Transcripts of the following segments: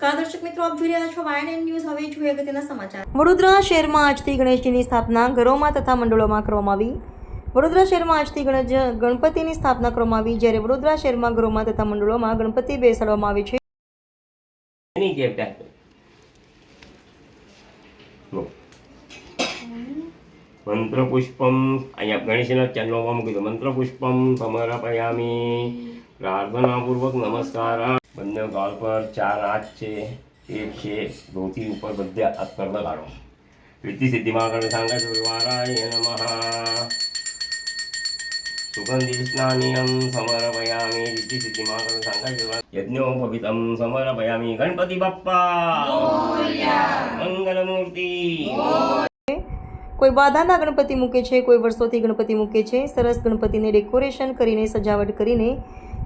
નમસ્કાર દર્શક મિત્રો આપ જોઈ રહ્યા છો વાયન ન્યૂઝ હવે જોઈએ અગત્યના સમાચાર. વડોદરા શહેરમાં આજથી ગણેશજીની સ્થાપના ઘરોમાં તથા મંડળોમાં કરવામાં આવી. વડોદરા શહેરમાં આજથી ગણેશ ગણપતિની સ્થાપના કરવામાં આવી જ્યારે વડોદરા શહેરમાં ઘરોમાં તથા મંડળોમાં ગણપતિ બેસાડવામાં આવે છે. મંત્ર પુષ્પમ અહીંયા ગણેશના ચરણોમાં મૂકી દો. મંત્ર પુષ્પમ સમર્પયામી પ્રાર્થનાપૂર્વક નમસ્કાર. બંને ગાલ પર ચાર હાથ છે, એક છે, ધોતી ઉપર બધે પર લગાડો રીતિ સિદ્ધિમાં ગણ સાંગ ગુરુવારાય નમઃ સુગંધિ સ્નાનિયમ સમર્પયામિ. રીતિ સિદ્ધિમાં ગણ સાંગ યજ્ઞો ભવિતમ સમર્પયામિ. ગણપતિ બાપ્પા. મંગલમૂર્તિ. કોઈ બાધાના ગણપતિ મૂકે છે, કોઈ વર્ષોથી ગણપતિ મૂકે છે, સરસ ગણપતિને ડેકોરેશન કરીને, સજાવટ કરીને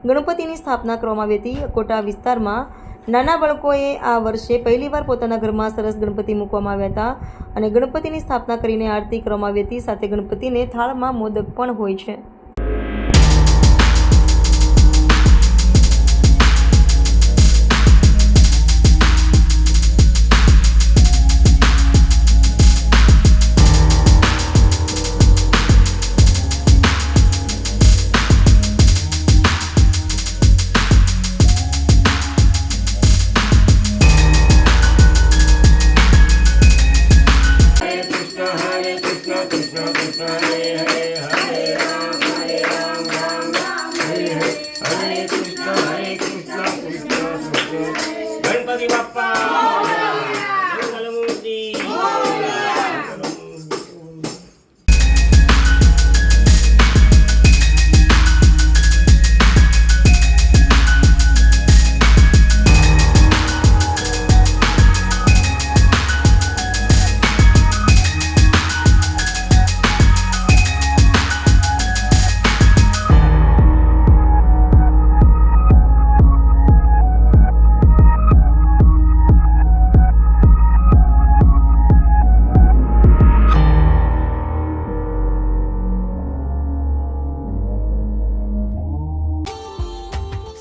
ગણપતિની સ્થાપના કરવામાં આવી હતી. કોટા વિસ્તારમાં નાના બાળકોએ આ વર્ષે પહેલીવાર પોતાના ઘરમાં સરસ ગણપતિ મૂકવામાં આવ્યા હતા અને ગણપતિની સ્થાપના કરીને આરતી કરવામાં આવી હતી. સાથે ગણપતિને થાળમાં મોદક પણ હોય છે.